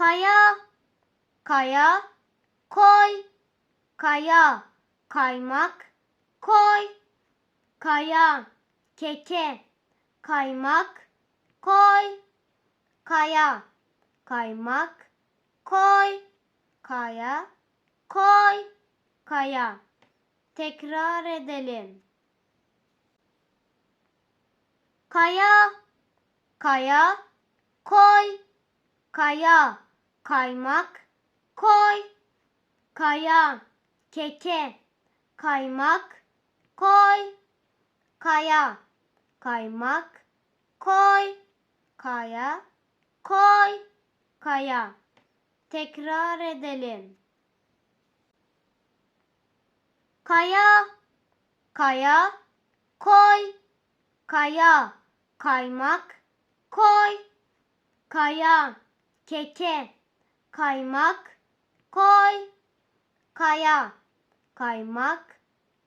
kaya, koy, kaya, kaymak, koy, kaya, keke, kaymak, koy, kaya, kaymak, koy, kaya, koy, kaya. Tekrar edelim. Kaya, kaya, koy, kaya, kaymak, koy, kaya, keke, kaymak, koy, kaya, kaymak, koy, kaya, koy, kaya. Tekrar edelim. Kaya, kaya, koy, kaya, kaymak, koy, kaya, keke, kaymak, koy, kaya, kaymak,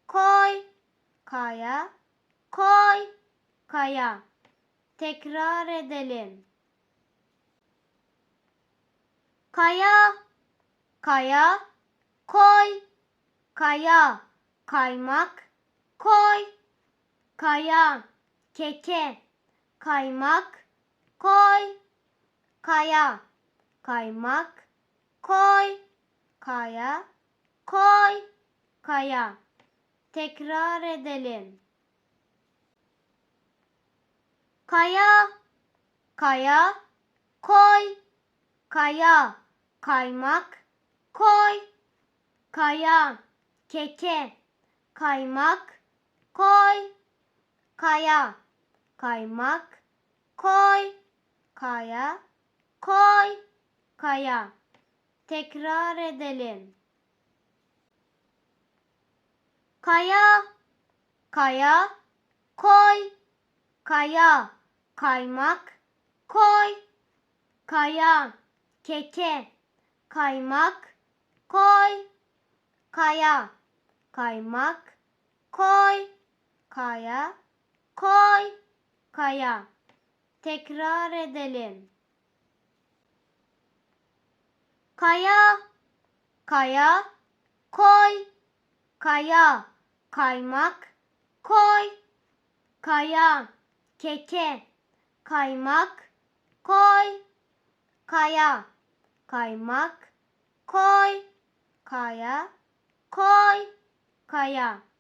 koy, kaya, koy, kaya. Tekrar edelim. Kaya, kaya, koy, kaya, kaymak, koy, kaya, keke, kaymak, koy, kaya, kaymak, koy, kaya, koy, kaya. Tekrar edelim. Kaya, kaya, koy, kaya, kaymak, koy, kaya, keke, kaymak, koy, kaya, kaymak, koy, kaya, koy, kaya. Tekrar edelim. Kaya, kaya, koy, kaya, kaymak, koy, kaya, keke, kaymak, koy, kaya, kaymak, koy, kaya, koy, kaya. Tekrar edelim. Kaya, kaya, koy, kaya, kaymak, koy, kaya, keke, kaymak, koy, kaya, kaymak, koy, kaya, koy, kaya.